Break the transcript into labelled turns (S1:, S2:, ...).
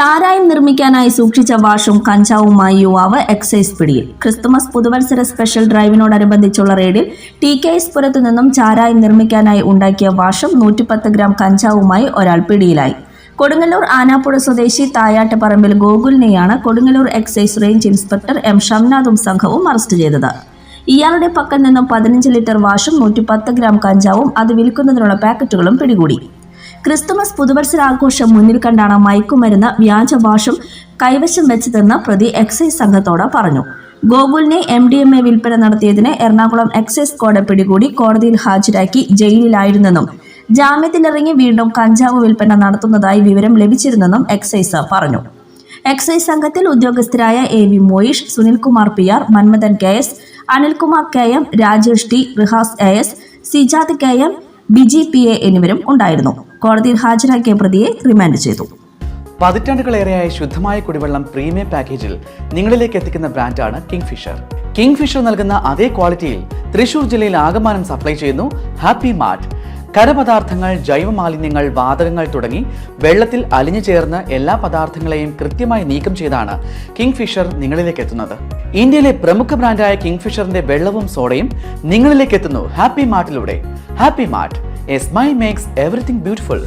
S1: ചാരായം നിർമ്മിക്കാനായി സൂക്ഷിച്ച വാഷും കഞ്ചാവുമായി യുവാവ് എക്സൈസ് പിടിയിൽ. ക്രിസ്തുമസ് പുതുവത്സര സ്പെഷ്യൽ ഡ്രൈവിനോടനുബന്ധിച്ചുള്ള റെയ്ഡിൽ ടി കെ എസ് പുരത്തു നിന്നും ചാരായം നിർമ്മിക്കാനായി ഉണ്ടാക്കിയ വാഷും നൂറ്റിപ്പത്ത് ഗ്രാം കഞ്ചാവുമായി ഒരാൾ പിടിയിലായി. കൊടുങ്ങല്ലൂർ ആനാപ്പുഴ സ്വദേശി Thayattuparambil ഗോകുലിനെയാണ് Kodungallur excise range inspector M ഷംനാഥും സംഘവും അറസ്റ്റ് ചെയ്തത്. ഇയാളുടെ പക്കൽ നിന്നും പതിനഞ്ച് ലിറ്റർ വാഷും നൂറ്റിപ്പത്ത് ഗ്രാം കഞ്ചാവും അത് വിൽക്കുന്നതിനുള്ള പാക്കറ്റുകളും പിടികൂടി. ക്രിസ്തുമസ് പുതുവത്സരാഘോഷം മുന്നിൽ കണ്ടാണ് മയക്കുമരുന്ന് വ്യാജഭാഷം കൈവശം വെച്ചതെന്ന് പ്രതി എക്സൈസ് സംഘത്തോട് പറഞ്ഞു. ഗോകുലിനെ എം ഡി എം എ വിൽപ്പന നടത്തിയതിന് എറണാകുളം എക്സൈസ് കോടതി പിടികൂടി കോടതിയിൽ ഹാജരാക്കി ജയിലിലായിരുന്നെന്നും ജാമ്യത്തിലിറങ്ങി വീണ്ടും കഞ്ചാവ് വിൽപ്പന നടത്തുന്നതായി വിവരം ലഭിച്ചിരുന്നെന്നും എക്സൈസ് പറഞ്ഞു. എക്സൈസ് സംഘത്തിൽ ഉദ്യോഗസ്ഥരായ A V Moyish Sunilkumar P R Manmathan K S Anilkumar K M Rajesh T Rihas A S Sijad K M Biji P A എന്നിവരും ഉണ്ടായിരുന്നു. കോടതിയിൽ ഹാജരാക്കിയ പ്രതിയെ റിമാൻഡ് ചെയ്തു.
S2: പതിറ്റാണ്ടുകളേറെയായി ശുദ്ധമായ കുടിവെള്ളം പ്രീമിയം പാക്കേജിൽ നിങ്ങളിലേക്ക് എത്തിക്കുന്ന ബ്രാൻഡാണ് കിങ് ഫിഷർ കിങ് ഫിഷർ നൽകുന്ന അതേ ക്വാളിറ്റിയിൽ തൃശൂർ ജില്ലയിൽ ആകമാനം സപ്ലൈ ചെയ്യുന്നു ഹാപ്പി മാർട്ട്. കരപദാർത്ഥങ്ങൾ ജൈവമാലിന്യങ്ങൾ വാതകങ്ങൾ തുടങ്ങി വെള്ളത്തിൽ അലിഞ്ഞു ചേർന്ന് എല്ലാ പദാർത്ഥങ്ങളെയും കൃത്യമായി നീക്കം ചെയ്താണ് കിങ് ഫിഷർ നിങ്ങളിലേക്ക് എത്തുന്നത്. ഇന്ത്യയിലെ പ്രമുഖ ബ്രാൻഡായ കിങ് ഫിഷറിന്റെ വെള്ളവും സോഡയും നിങ്ങളിലേക്ക് എത്തുന്നു happy മാർട്ടിലൂടെ. Happy mart. A smile makes everything beautiful.